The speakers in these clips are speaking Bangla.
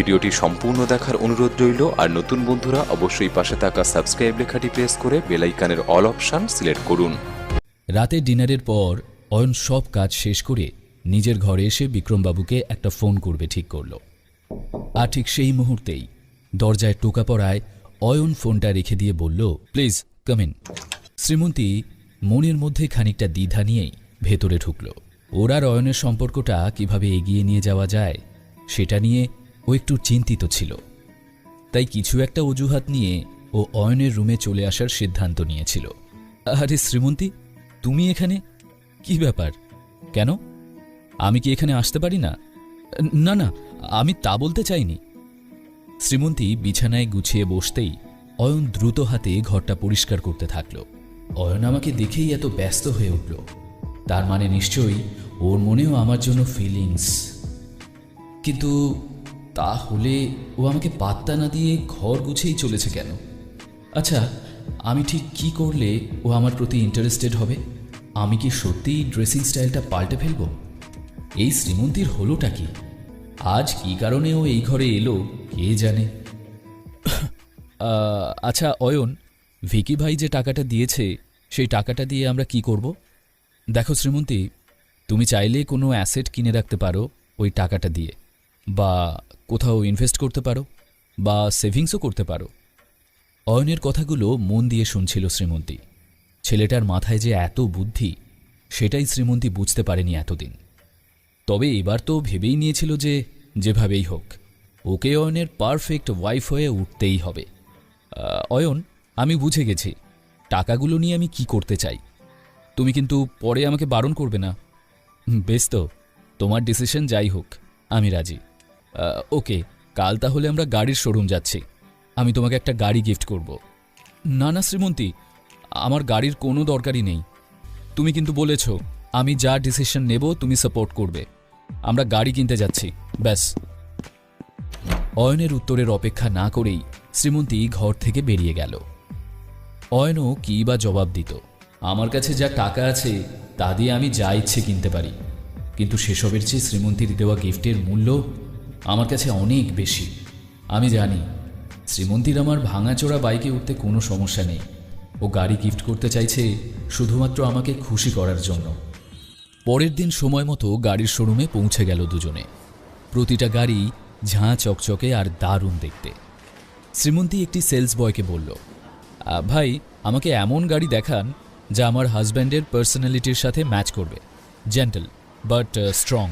ভিডিওটি সম্পূর্ণ দেখার অনুরোধ রইল, আর নতুন বন্ধুরা অবশ্যই পাশে থাকা সাবস্ক্রাইব লেখাটি প্রেস করে বেলাইকানের অল অপশন সিলেক্ট করুন। রাতে ডিনারের পর অয়ন সব কাজ শেষ করে নিজের ঘরে এসে বিক্রমবাবুকে একটা ফোন করবে ঠিক করল। আর ঠিক সেই মুহূর্তেই দরজায় টোকা পড়ায় অয়ন ফোনটা রেখে দিয়ে বলল, প্লিজ কামিন শ্রীমন্তী মনের মধ্যে খানিকটা দ্বিধা নিয়েই ভেতরে ঢুকল। ওর আর অয়নের সম্পর্কটা কীভাবে এগিয়ে নিয়ে যাওয়া যায়, সেটা নিয়ে ও একটু চিন্তিত ছিল। তাই কিছু একটা অজুহাত নিয়ে ও অয়নের রুমে চলে আসার সিদ্ধান্ত নিয়েছিল। আরে শ্রীমন্তী, তুমি এখানে? কি ব্যাপার? কেন? আমি কি এখানে আসতে পারি না? না না, আমি তা বলতে চাইনি। শ্রীমন্তী বিছানায় গুছিয়ে বসতেই অয়ন দ্রুত হাতে ঘরটা পরিষ্কার করতে থাকল। অয়ন আমাকে দেখেই এত ব্যস্ত হয়ে উঠল। তার মানে নিশ্চয়ই ওর মনেও আমার জন্য ফিলিংস কিন্তু তাহলে ও আমাকে পাত্তা না দিয়ে ঘর গুছেই চলেছে কেন? আচ্ছা আমি ঠিক কি করলে ও আমার প্রতি ইন্টারেস্টেড হবে? আমি কি সত্যিই ড্রেসিং স্টাইলটা পাল্টে ফেলব? এই শ্রীমন্তীর হলোটা কি? আজ কি কারণে ও এই ঘরে এলো, কে জানে? আচ্ছা অয়ন, ভিকি ভাই যে টাকাটা দিয়েছে, সেই টাকাটা দিয়ে আমরা কি করব? দেখো শ্রীমন্তী, তুমি চাইলে কোনো অ্যাসেট কিনে রাখতে পারো ওই টাকাটা দিয়ে। বা কোথাও ইনভেস্ট করতে পারো বা সেভিংসও করতে পারো। অয়নের কথাগুলো মন দিয়ে শুনছিল শ্রীমন্তী। ছেলেটার মাথায় যে এত বুদ্ধি, সেটাই শ্রীমন্তী বুঝতে পারেনি এতদিন। তবে এবার তো ভেবেই নিয়েছিল যে যেভাবেই হোক, ওকে অয়নের পারফেক্ট ওয়াইফ হয়ে উঠতেই হবে। অয়ন, আমি বুঝে গেছি, টাকাগুলো নিয়ে আমি কি করতে চাই? তুমি কিন্তু পরে আমাকে বারণ করবে না। বেশ তো, তোমার ডিসিশন যাই হোক, আমি রাজি। ওকে, কাল তাহলে আমরা গাড়ির শোরুম যাচ্ছি। আমি তোমাকে একটা গাড়ি গিফট করব। না না, শ্রীমন্তী, আমার গাড়ির কোনো দরকারই নেই। তুমি কিন্তু বলেছ, আমি যা ডিসিশন নেব, তুমি সাপোর্ট করবে। আমরা গাড়ি কিনতে যাচ্ছি, ব্যাস। অয়নের উত্তরের অপেক্ষা না করেই শ্রীমন্তী ঘর থেকে বেরিয়ে গেল। অয়নও কী বা জবাব দিত। আমার কাছে যা টাকা আছে, তা দিয়ে আমি যা ইচ্ছে কিনতে পারি। কিন্তু সেসবের চেয়ে শ্রীমন্তীর দেওয়া গিফটের মূল্য আমার কাছে অনেক বেশি। আমি জানি, শ্রীমন্তীর আমার ভাঙাচোরা বাইকে উঠতে কোনো সমস্যা নেই। ও গাড়ি গিফট করতে চাইছে শুধুমাত্র আমাকে খুশি করার জন্য। পরের দিন সময় মতো গাড়ির শোরুমে পৌঁছে গেল দুজনে। প্রতিটা গাড়ি ঝাঁ চকচকে আর দারুণ দেখতে। শ্রীমন্তী একটি সেলস বয়কে বলল ভাই, আমাকে এমন গাড়ি দেখান যা আমার হাজব্যান্ডের পার্সোনালিটির সাথে ম্যাচ করবে। Gentle, but strong.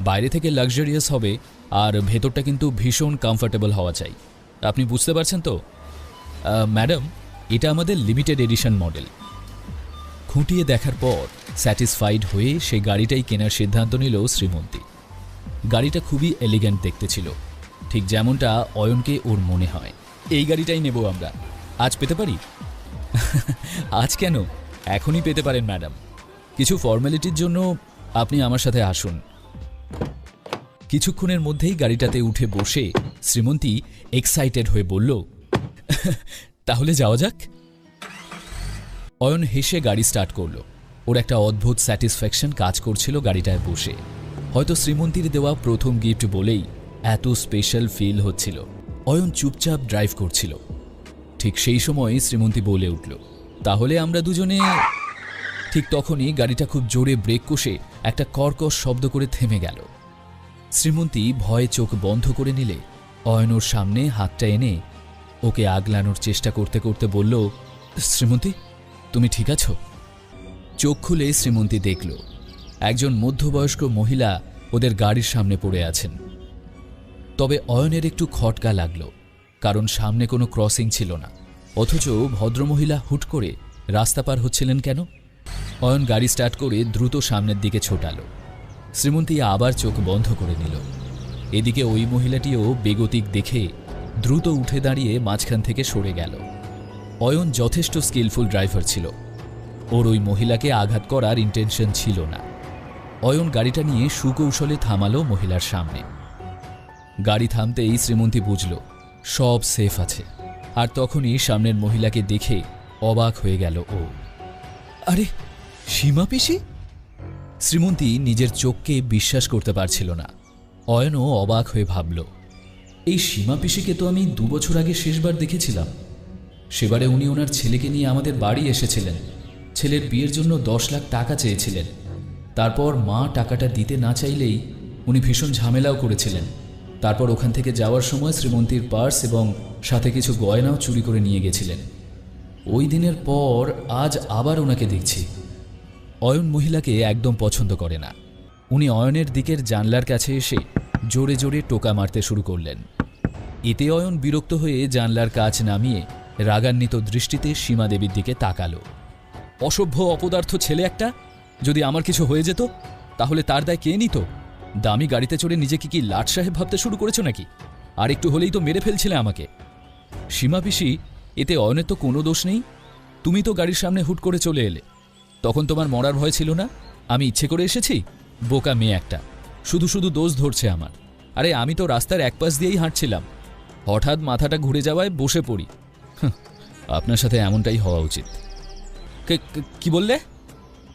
বাইরে থেকে লাক্সারিয়াস হবে আর ভেতরটা কিন্তু ভীষণ কমফোর্টেবল হওয়া চাই। আপনি বুঝতে পারছেন তো? ম্যাডাম, এটা আমাদের লিমিটেড এডিশন মডেল খুঁটিয়ে দেখার পর স্যাটিসফাইড হয়ে সেই গাড়িটাই কেনার সিদ্ধান্ত নিল শ্রীমন্তী। গাড়িটা খুবই এলিগ্যান্ট দেখতে ছিল। ঠিক যেমনটা অয়নকে ওর মনে হয়। এই গাড়িটাই নেব আমরা। আজ পেতে পারি? আজ কেন? এখনই পেতে পারেন, ম্যাডাম। কিছু ফর্মালিটির জন্য আপনি আমার সাথে আসুন। কিছুক্ষণের মধ্যেই গাড়িটাতে উঠে বসে শ্রীমন্তী এক্সাইটেড হয়ে বলল, তাহলে যাওয়া যাক? অয়ন হেসে গাড়ি স্টার্ট করল। ওর একটা অদ্ভুত স্যাটিসফ্যাকশন কাজ করছিল গাড়িটায় বসে। হয়তো শ্রীমন্তীর দেওয়া প্রথম গিফট বলেই এত স্পেশাল ফিল হচ্ছিল। অয়ন চুপচাপ ড্রাইভ করছিল। ঠিক সেই সময় শ্রীমন্তী বলে উঠল, তাহলে আমরা দুজনে ঠিক তখনই গাড়িটা খুব জোরে ব্রেক কষে একটা কর্কশ শব্দ করে থেমে গেল। শ্রীমন্তী ভয়ে চোখ বন্ধ করে নিলে। অয়ন ওর সামনে হাতটা এনে ওকে আগলানোর চেষ্টা করতে করতে বলল, শ্রীমন্তী, তুমি ঠিক আছো? চোখ খুলে শ্রীমন্তী দেখল, একজন মধ্যবয়স্ক মহিলা ওদের গাড়ির সামনে পড়ে আছেন। তবে অয়নের একটু খটকা লাগল, কারণ সামনে কোনো ক্রসিং ছিল না। অথচ ভদ্রমহিলা হুট করে রাস্তা পার হচ্ছিলেন কেন? অয়ন গাড়ি স্টার্ট করে দ্রুত সামনের দিকে ছোটালো। শ্রীমন্তী আবার চোখ বন্ধ করে নিল। এদিকে ওই মহিলাটিও বেগতিক দেখে দ্রুত উঠে দাঁড়িয়ে মাঝখান থেকে সরে গেল। অয়ন যথেষ্ট স্কিলফুল ড্রাইভার ছিল। ওর ওই মহিলাকে আঘাত করার ইন্টেনশন ছিল না। অয়ন গাড়িটা নিয়ে সুকৌশলে থামালো মহিলার সামনে। গাড়ি থামতেই শ্রীমন্তী বুঝল, সব সেফ আছে। আর তখনই সামনের মহিলাকে দেখে অবাক হয়ে গেল ও। আরে, সীমা পিসি? শ্রীমন্তী নিজের চোখকে বিশ্বাস করতে পারছিল না। অয়নও অবাক হয়ে ভাবল, এই সীমা পিসিকে তো আমি দু বছর আগে শেষবার দেখেছিলাম। সেবারে উনি ওনার ছেলেকে নিয়ে আমাদের বাড়ি এসেছিলেন। ছেলের বিয়ের জন্য দশ লাখ টাকা চেয়েছিলেন। তারপর মা টাকাটা দিতে না চাইলেই উনি ভীষণ ঝামেলাও করেছিলেন। তারপর ওখান থেকে যাওয়ার সময় শ্রীমন্তীর পার্স এবং সাথে কিছু গয়নাও চুরি করে নিয়ে গেছিলেন। ওই দিনের পর আজ আবার ওনাকে দেখছি। অয়ন মহিলাকে একদম পছন্দ করে না। উনি অয়নের দিকের জানলার কাছে এসে জোরে জোরে টোকা মারতে শুরু করলেন। এতে অয়ন বিরক্ত হয়ে জানলার কাজ নামিয়ে রাগান্বিত দৃষ্টিতে সীমা দেবীর দিকে তাকালো। অসভ্য অপদার্থ ছেলে একটা? যদি আমার কিছু হয়ে যেত, তাহলে তার দায় কে নিত? দামি গাড়িতে চড়ে নিজেকে কি লাট সাহেব ভাবতে শুরু করেছ নাকি? আর একটু হলেই তো মেরে ফেলছিলে আমাকে। সীমা পিসি, এতে অয়নের তো কোনো দোষ নেই। তুমি তো গাড়ির সামনে হুট করে চলে এলে। তখন তোমার মরার ভয় ছিল না? আমি ইচ্ছে করে এসেছি? বোকা মেয়ে একটা। শুধু শুধু দোষ ধরছে আমার। আরে, আমি তো রাস্তার এক পাশ দিয়েই হাঁটছিলাম। হঠাৎ মাথাটা ঘুরে যাওয়ায় বসে পড়ি। আপনার সাথে এমনটাই হওয়া উচিত। কি বললে?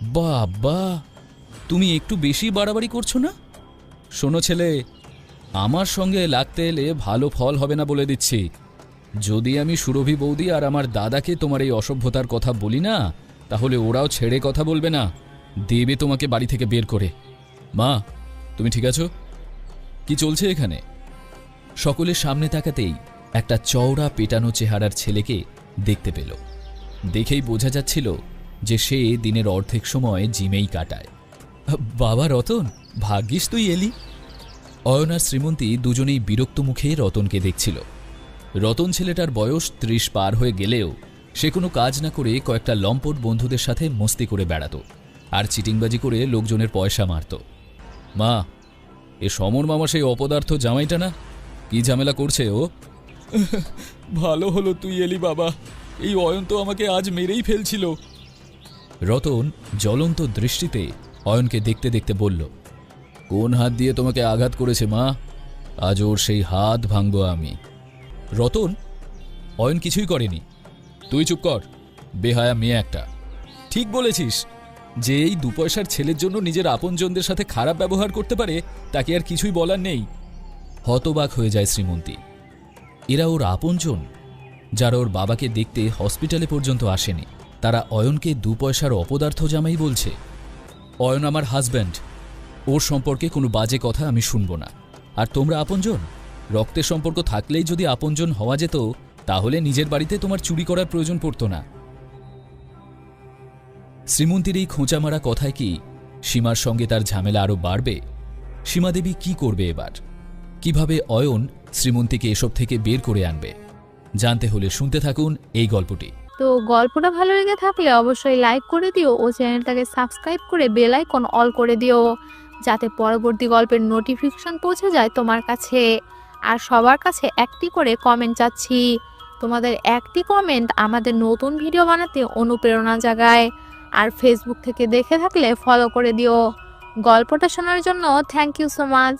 বাবা, তুমি একটু বেশি বাড়াবাড়ি করছ না? শোনো ছেলে, আমার সঙ্গে লাগতে এলে ভালো ফল হবে না বলে দিচ্ছি। যদি আমি সুরভি বৌদি আর আমার দাদাকে তোমার এই অসভ্যতার কথা বলি না তাহলে ওরাও ছেড়ে কথা বলবে না? দেবে তোমাকে বাড়ি থেকে বের করে। মা, তুমি ঠিক আছো? কি চলছে এখানে? সকলের সামনে তাকাতেই একটা চওড়া পেটানো চেহারার ছেলেকে দেখতে পেল। দেখেই বোঝা যাচ্ছিল যে সে দিনের অর্ধেক সময় জিমেই কাটায়। বাবা রতন, ভাগ্যিস তুই এলি। অয়ন আর শ্রীমন্তী দুজনেই বিরক্ত মুখে রতনকে দেখছিল। রতন ছেলেটার বয়স ত্রিশ পার হয়ে গেলেও সে কোনো কাজ না করে কয়েকটা লম্পট বন্ধুদের সাথে মস্তি করে বেড়াতো আর চিটিংবাজি করে লোকজনের পয়সা মারত। মা এ সমর মামা সেই অপদার্থ জামাইটা না? কি ঝামেলা করছে ও? ভালো হলো তুই এলি বাবা। এই অয়ন তো আমাকে আজ মেরেই ফেলছিল। রতন জ্বলন্ত দৃষ্টিতে অয়নকে দেখতে দেখতে বলল কোন হাত দিয়ে তোমাকে আঘাত করেছে মা? আজ ওর সেই হাত ভাঙব আমি। রতন অয়ন কিছুই করেনি। তুই চুপ কর। বেহায়া মেয়ে একটা। ঠিক বলেছিস। যে এই দু পয়সার ছেলের জন্য নিজের আপনজনদের সাথে খারাপ ব্যবহার করতে পারে, তাকে আর কিছুই বলার নেই। হতবাক হয়ে যায় শ্রীমন্তী। এরা ওর আপনজন, যারা ওর বাবাকে দেখতে হসপিটালে পর্যন্ত আসেনি। তারা অয়নকে দু পয়সার অপদার্থ জামাই বলছে। অয়ন আমার হাজব্যান্ড। ওর সম্পর্কে কোনো বাজে কথা আমি শুনব না। আর তোমরা আপনজন? রক্তের সম্পর্ক থাকলেই যদি আপনজন হওয়া যেত তাহলে নিজের বাড়িতে তোমার চুরি করার প্রয়োজন পড়তো না। শ্রীমন্তীর এই খোঁচা মারা কথায় কি সীমার সঙ্গে তার ঝামেলা আরও বাড়বে? সীমাদেবী কি করবে এবার? কীভাবে অয়ন শ্রীমন্তীকে এসব থেকে বের করে আনবে? জানতে হলে শুনতে থাকুন এই গল্পটি। তো গল্পটা ভালো লেগে থাকলে অবশ্যই লাইক করে দিও ও চ্যানেলটাকে সাবস্ক্রাইব করে বেল আইকন অল করে দিও, যাতে পরবর্তী গল্পের নোটিফিকেশন পৌঁছে যায় তোমার কাছে। আর সবার কাছে একটি করে কমেন্ট চাচ্ছি। তোমাদের একটি কমেন্ট আমাদের নতুন ভিডিও বানাতে অনুপ্রেরণা জাগায়। আর ফেসবুক থেকে দেখে থাকলে ফলো করে দিও। গল্পটা শোনার জন্য থ্যাংক ইউ সো মাচ